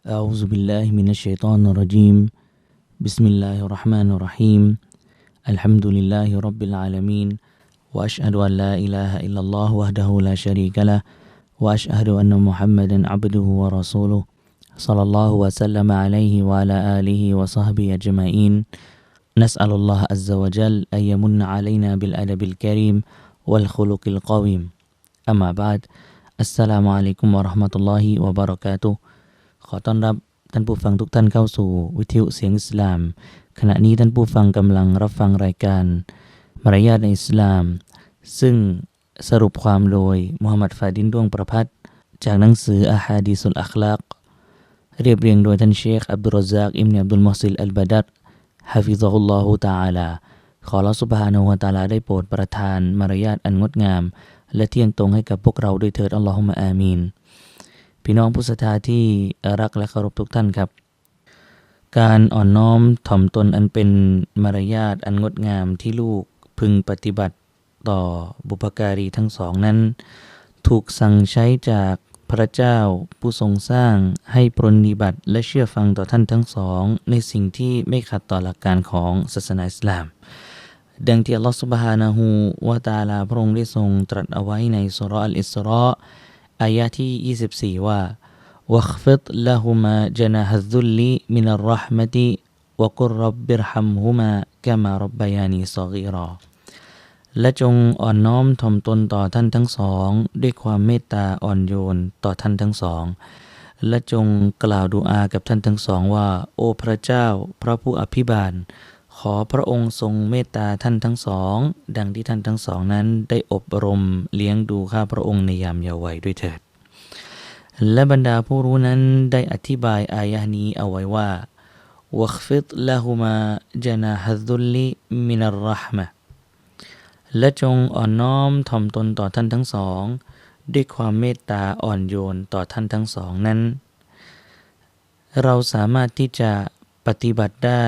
أعوذ بالله من الشيطان الرجيم. بسم الله الرحمن الرحيم. الحمد لله رب العالمين وأشهد أن لا إله إلا الله وحده لا شريك له وأشهد أن محمدا عبده ورسوله صلى الله وسلم عليه وعلى آله وصحبه أجمعين. نسأل الله عز وجل أن يمن علينا بالأدب الكريم والخلق القويم. أما بعد السلام عليكم ورحمة الله وبركاته. ขอต้อนรับท่านผู้ฟังทุกท่านเข้าสู่วิทยุเสียงอิสลาม ขณะนี้ท่านผู้ฟังกำลังรับฟังรายการมารยาทในอิสลาม ซึ่งสรุปความโดยมุฮัมหมัดฟาดินดวงประพัฒจากหนังสืออาฮาดีสุลอัคลากเรียบเรียงโดยท่านเชคอับดุลรซากอิมเนอับดุลมอซิลอัลบาดัดฮะฟิซฮุลลอฮุตะอาลาขอเราสุบฮานะฮูวะตาลาได้โปรดประทานมารยาทอันงดงาม และเที่ยงตรงให้กับพวกเราด้วยเถิดอัลลอฮุมะอามีน พี่น้องผู้ศรัทธาที่รักและเคารพทุกท่านครับ การอ่อนน้อมถ่อมตนอันเป็นมารยาทอันงดงามที่ลูกพึงปฏิบัติต่อบุพการีทั้งสองนั้น ถูกสั่งใช้จากพระเจ้าผู้ทรงสร้างให้ปรนนิบัติและเชื่อฟังต่อท่านทั้งสอง ในสิ่งที่ไม่ขัดต่อหลักการของศาสนาอิสลาม ดังที่อัลลอฮฺสุบฮานะฮูวะตาลาพระองค์ได้ทรงตรัสเอาไว้ในสุราอัลอิสราะ อายะที่ 24 ว่า واخفض لهما جناح الذل من الرحمة وقل رب ارحمهما كما ربياني صغيرا และจงอ่อนน้อมถ่อมตนต่อท่านทั้งสอง ด้วยความเมตตาอ่อนโยนต่อท่านทั้งสอง และจงกล่าวดูอากับท่านทั้งสองว่า โอ้พระเจ้า พระผู้อภิบาล ขอพระองค์ทรงเมตตาท่านทั้งสอง ดังที่ท่านทั้งสองนั้นได้อบรมเลี้ยงดูข้าพระองค์ในยามเยาว์วัยด้วยเถิด และบรรดาผู้รู้นั้นได้อธิบายอายะนี้เอาไว้ว่า واخفض لهما جناح الذل من الرحمة และจงอ่อนน้อมถ่อมตนต่อท่านทั้งสอง ด้วยความเมตตาอ่อนโยนต่อท่านทั้งสองนั้น เราสามารถที่จะปฏิบัติได้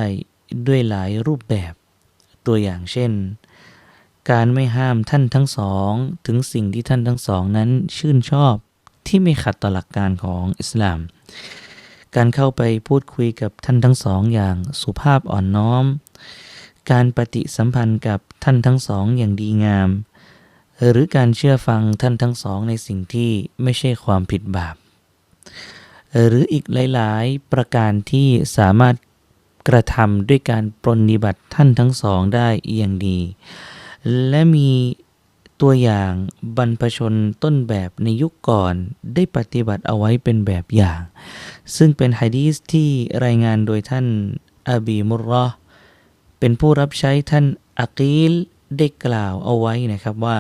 ด้วยหลายรูปแบบ ตัวอย่างเช่น การไม่ห้ามท่านทั้งสอง ถึงสิ่งที่ท่านทั้งสองนั้นชื่นชอบที่ไม่ขัดต่อหลักการของอิสลาม การเข้าไปพูดคุยกับท่านทั้งสองอย่างสุภาพอ่อนน้อม การปฏิสัมพันธ์กับท่านทั้งสองอย่างดีงาม หรือการเชื่อฟังท่านทั้งสองในสิ่งที่ไม่ใช่ความผิดบาป หรืออีกหลาย ๆ ประการที่สามารถ กระทำด้วยการปรนนิบัติท่านทั้งสองได้อย่างดี และมีตัวอย่างบรรพชนต้นแบบในยุคก่อนได้ปฏิบัติเอาไว้เป็นแบบอย่าง ซึ่งเป็นฮะดีสที่รายงานโดยท่านอบีมุรรอเป็นผู้รับใช้ท่านอักีลได้กล่าวเอาไว้นะครับว่า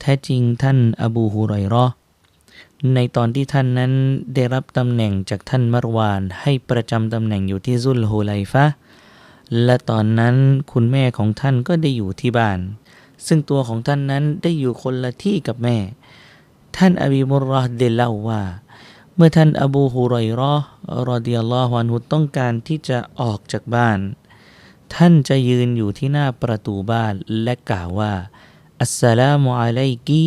แท้จริงท่านอบูฮุไรรอ ในตอนที่ท่านนั้นได้รับตำแหน่งจากท่านมารวาน ให้ประจำตำแหน่งอยู่ที่ซุลโฮไลฟะและตอนนั้นคุณแม่ของท่านก็ได้อยู่ที่บ้าน ซึ่งตัวของท่านนั้นได้อยู่คนละที่กับแม่ ท่านอบีมุรรอได้เล่าว่า เมื่อท่านอบูฮุไรรอรอดิยัลลอฮุอันฮุต้องการที่จะออกจากบ้าน ท่านจะยืนอยู่ที่หน้าประตูบ้านและกล่าวว่าอัสสลามุอะลัยกิ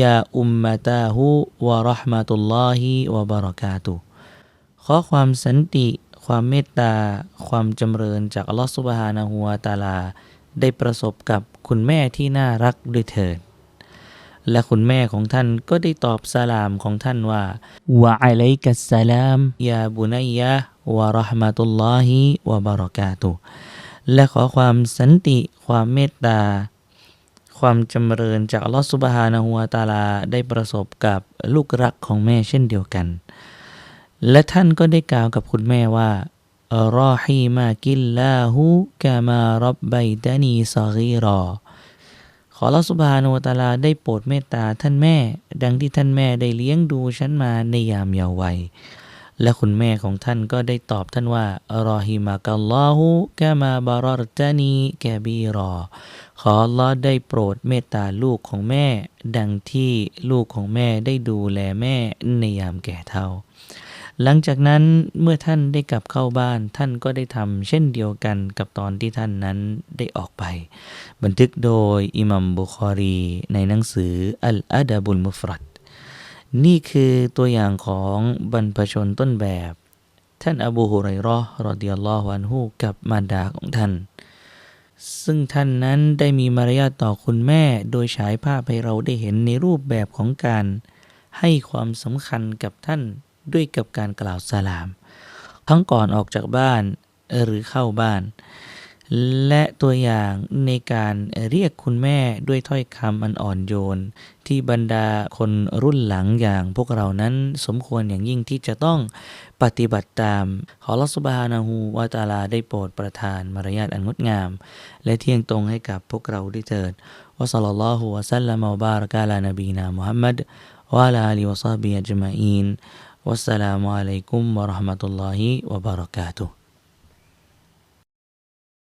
ยาอุมมะตาหูวะเราะห์มะตุลลอฮิวะบะเราะกาตุฮ์ขอความสันติ ความเมตตา ความจำเริญจากอัลลอฮฺสุบฮานะฮูวะตะอาลา ได้ประสบกับคุณแม่ที่น่ารักด้วยเถิดและคุณแม่ของท่านก็ได้ตอบสลามของท่านว่าวะอะลัยกัสสลามยาบุนัยยะวะเราะห์มะตุลลอฮิวะบะเราะกาตุฮ์และขอความสันติ ความเมตตา ความจำเริญจากอัลลอฮฺสุบฮานะฮูวตาลาได้ประสบกับลูกรักของแม่เช่นเดียวกัน และท่านก็ได้กล่าวกับคุณแม่ว่ารอฮีมากิลลาหูกามารับไบตานีซากีรอ ขอลอสุบฮานะฮูวตาลาได้โปรดเมตตาท่านแม่ ดังที่ท่านแม่ได้เลี้ยงดูฉันมาในยามเยาว์วัย และคุณแม่ของท่านก็ได้ตอบท่านว่าอรอฮิมากัลลอฮูกามาบารอรตานีแกบีรอ ขอลอได้โปรดเมตตาลูกของแม่ ดังที่ลูกของแม่ได้ดูแลแม่ในยามแก่เฒ่า หลังจากนั้นเมื่อท่านได้กลับเข้าบ้านท่านก็ได้ทำเช่นเดียวกันกับตอนที่ท่านนั้นได้ออกไป บันทึกโดยอิมัมบุคอรีในหนังสืออัลอาดาบุลมุฟรัด นี่คือตัวอย่างของบรรพชนต้นแบบ ท่านอบูฮุไรราะห์รอดิยัลลอฮุอันฮุกับมารดาของท่าน ซึ่งท่านนั้นได้มีมารยาทต่อคุณแม่ โดยฉายภาพให้เราได้เห็นในรูปแบบของการ ให้ความสำคัญกับท่านด้วยกับการกล่าวสลาม ทั้งก่อนออกจากบ้านหรือเข้าบ้าน และตัวอย่างในการเรียกคุณแม่ด้วยถ้อยคำอันอ่อนโยน ที่บรรดาคนรุ่นหลังอย่างพวกเรานั้นสมควรอย่างยิ่งที่จะต้องปฏิบัติตาม ขอรัสบฮานาหูวาตาลาได้โปรดประทานมารยาทอันงดงาม และเที่ยงตรงให้กับพวกเราได้เถิดวะสัลลัลลอฮุวะซัลลัมวะบารกะลานบีนามุฮัมมัดวะลาลีวะซอฮบิอัจมาอีนวัสสลามุอะลัยกุมวะราะห์มะตุลลอฮิวะบะเราะกาตุฮ